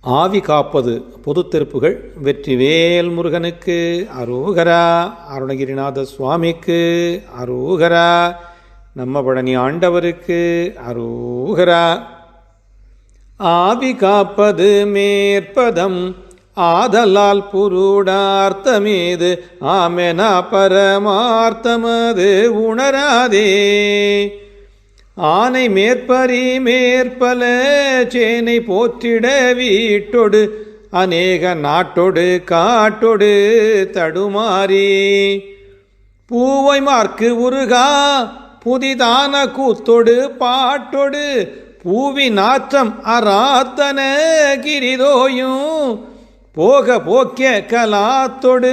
ஆவி காப்பது பொது திருப்புகள் வெற்றிவேல் முருகனுக்கு. அரோகரா அருணகிரிநாத சுவாமிக்கு. அரோகரா நம்ம பழனி ஆண்டவருக்கு. அரோகரா. ஆவி காப்பது மேற்பதம் ஆதலால் புருடார்த்தமீது ஆமெனா பரமார்த்தமது உணராதே. ஆனை மேற்பரி மேற்பல சேனை போற்றிட வீட்டொடு அநேக நாட்டொடு காட்டொடு தடுமாறி. பூவை மார்க்கு உருகா புதிதான கூத்தொடு பாட்டொடு பூவி நாற்றம் அராத்தன கிரிதோயும் போக போக்கிய கலாத்தொடு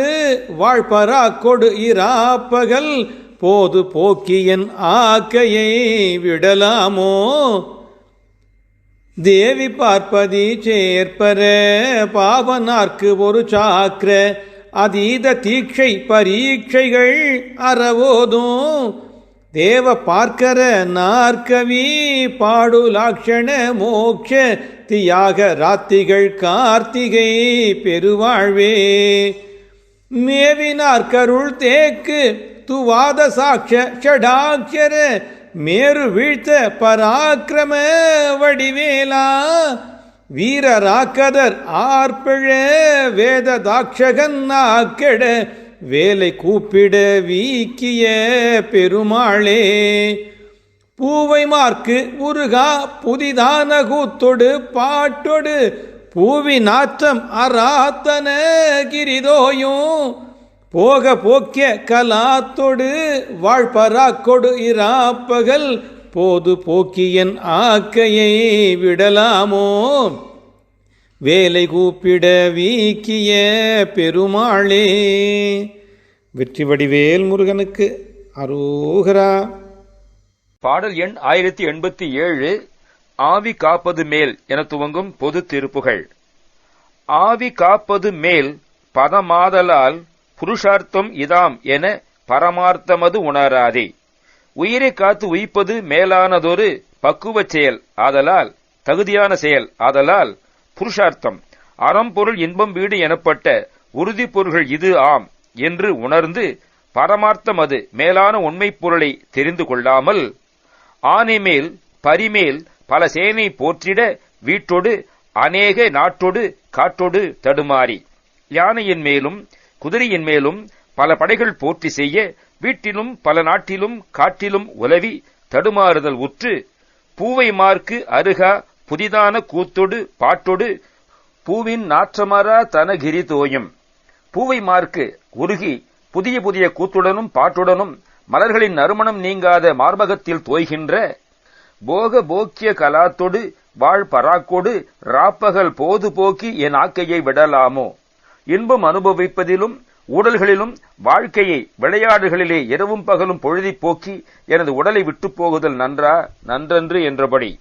வாழ்பரா கொடு இராப்பகல் போது போக்கியன் ஆக்கையை விடலாமோ? தேவி பார்ப்பதி சேர்ப்பர பாவனார்க்கு ஒரு சாக்கிர அதீத தீட்சை பரீட்சைகள் அறவோதும் தேவ பார்க்கர நாற்கவி பாடுலாட்சண மோக்ஷ தியாக ராத்திகள் கார்த்திகை பெருவாழ்வே. மேவினார் கருள் தேக்கு துவாத சாட்ச ஷடாட்சர மேரு வீழ்த்த பராக்கிரம வடிவேலா. வீரராக்கதர் ஆர்பிழ வேத தாட்சகன் ஆக்கெட வேலை கூப்பிட வீக்கிய பெருமாளே பூவை மார்க்கு உருகா புதிதான கூத்தொடு பாட்டொடு பூவி நாற்றம் அராத்தன கிரிதோயும் போக போக்கிய கலாத்தொடு வாழ்பராக்கொடு இராப்பகல் போது போக்கியன் ஆக்கையை விடலாமோ? வேலை கூப்பிட வீக்கிய பெருமாளே. வெற்றி வடிவேல் முருகனுக்கு அரோகரா. பாடல் எண் ஆயிரத்தி எண்பத்தி ஏழு ஆவி காப்பது மேல் என துவங்கும் பொது திருப்புகள். ஆவி காப்பது மேல் பதமாதலால் புருஷார்த்தம் இதாம் என பரமார்த்தமது உணராதே. உயிரை காத்து உயிப்பது மேலானதொரு பக்குவச் செயல் ஆதலால் தகுதியான செயல் ஆதலால் புருஷார்த்தம். அறம்பொருள் இன்பம் வீடு எனப்பட்ட உறுதி பொருள்கள் இது ஆம் என்று உணர்ந்து பரமார்த்தம் அது மேலான உண்மைப் பொருளை தெரிந்து கொள்ளாமல் ஆனைமேல் பரிமேல் பல சேனை போற்றிட வீட்டொடு அநேக நாட்டொடு காட்டொடு தடுமாறி. யானையின் மேலும் குதிரையின் மேலும் பல படைகள் போற்றி செய்ய வீட்டிலும் பல நாட்டிலும் காட்டிலும் உலவி தடுமாறுதல் உற்று பூவை மார்க்கு அருகா புதிதான கூத்தொடு பாட்டொடு பூவின் நாற்றமரா தனகிரி தோயும். பூவை மார்க்கு உருகி புதிய புதிய கூத்துடனும் பாட்டுடனும் மலர்களின் நறுமணம் நீங்காத மார்பகத்தில் தோய்கின்ற போக போக்கிய கலாத்தொடு வாழ் பராக்கொடு ராப்பகல் போது போக்கி என் ஆக்கையை விடலாமோ? இன்பம் அனுபவிப்பதிலும் ஊடல்களிலும் வாழ்க்கையை விளையாடுகளிலே இரவும் பகலும் பொழுதிப் போக்கி எனது உடலை விட்டுப் போகுதல் நன்றா? நன்றன்று என்றபடி.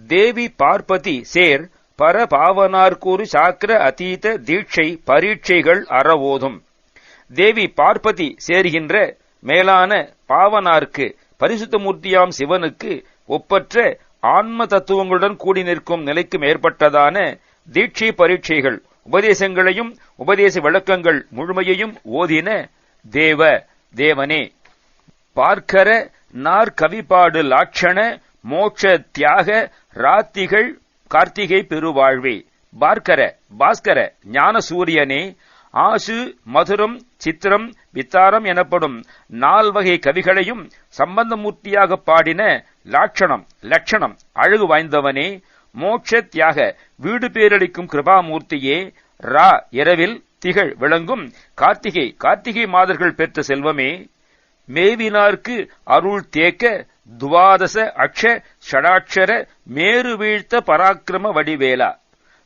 தேவி பார்ப்பதி சேர் பரபாவனார்கூறு சாக்கிர அதீத தீட்சை பரீட்சைகள் அறவோதும். தேவி பார்ப்பதி சேர்கின்ற மேலான பாவனார்க்கு பரிசுத்தமூர்த்தியாம் சிவனுக்கு ஒப்பற்ற ஆன்ம தத்துவங்களுடன் கூடி நிற்கும் நிலைக்கு மேற்பட்டதான தீட்சை பரீட்சைகள் உபதேசங்களையும் உபதேச விளக்கங்கள் முழுமையையும் ஓதின தேவ தேவனே. பார்க்கர நார் கவிபாடு லாட்சண மோட்ச தியாக ராத்திகள் கார்த்திகை பெருவாழ்வே. பார்க்கர பாஸ்கர ஞான சூரியனே ஆசு மதுரம் சித்திரம் வித்தாரம் எனப்படும் நால்வகை கவிகளையும் சம்பந்தமூர்த்தியாக பாடின லாட்சணம் லட்சணம் அழகு வாய்ந்தவனே மோட்ச தியாக வீடு பேரளிக்கும் கிருபாமூர்த்தியே ரா இரவில் திகழ் விளங்கும் கார்த்திகை கார்த்திகை மாதர்கள் பெற்ற செல்வமே மேவினார்க்கு அருள் தேக்க துவாதச அக்ஷ ஷடாட்சர மேரு வீழ்த்த பராக்கிரம வடிவேலா.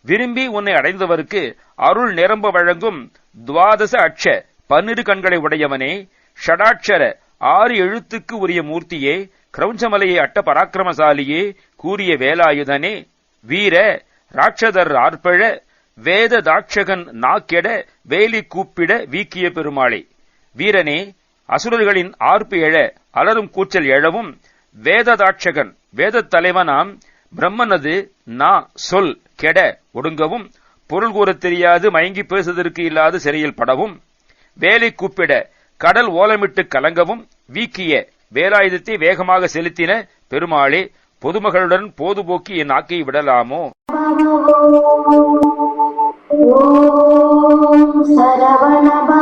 விரும்பி உன்னை அடைந்தவருக்கு அருள் நிரம்ப வழங்கும் துவாதச அக்ஷ பன்னிரு கண்களை உடையவனே ஷடாட்சர ஆறு எழுத்துக்கு உரிய மூர்த்தியே கிரௌஞ்சமலையை அட்ட பராக்கிரமசாலியே கூறிய வேலாயுதனே வீர ராட்சதர் ஆர்ப்பழ வேத தாட்சகன் நாக்கெட வேலி கூப்பிட வீக்கிய பெருமாளே. வீரனே அசுரர்களின் ஆர்ப்பு எழ அலரும் கூச்சல் எழவும் வேத தலைவனாம் பிரம்மனது நா சொல் கெட ஒடுங்கவும் பொருள் கூறத் தெரியாது மயங்கி பேசுவதற்கு இல்லாது சிறையில் படவும் வேலை கூப்பிட கடல் ஓலமிட்டு கலங்கவும் வீக்கிய வேலாயுதத்தை வேகமாக செலுத்தின பெருமாளே பொதுமகளுடன் போதுபோக்கி என் நாக்கை விடலாமோ? சரவணபா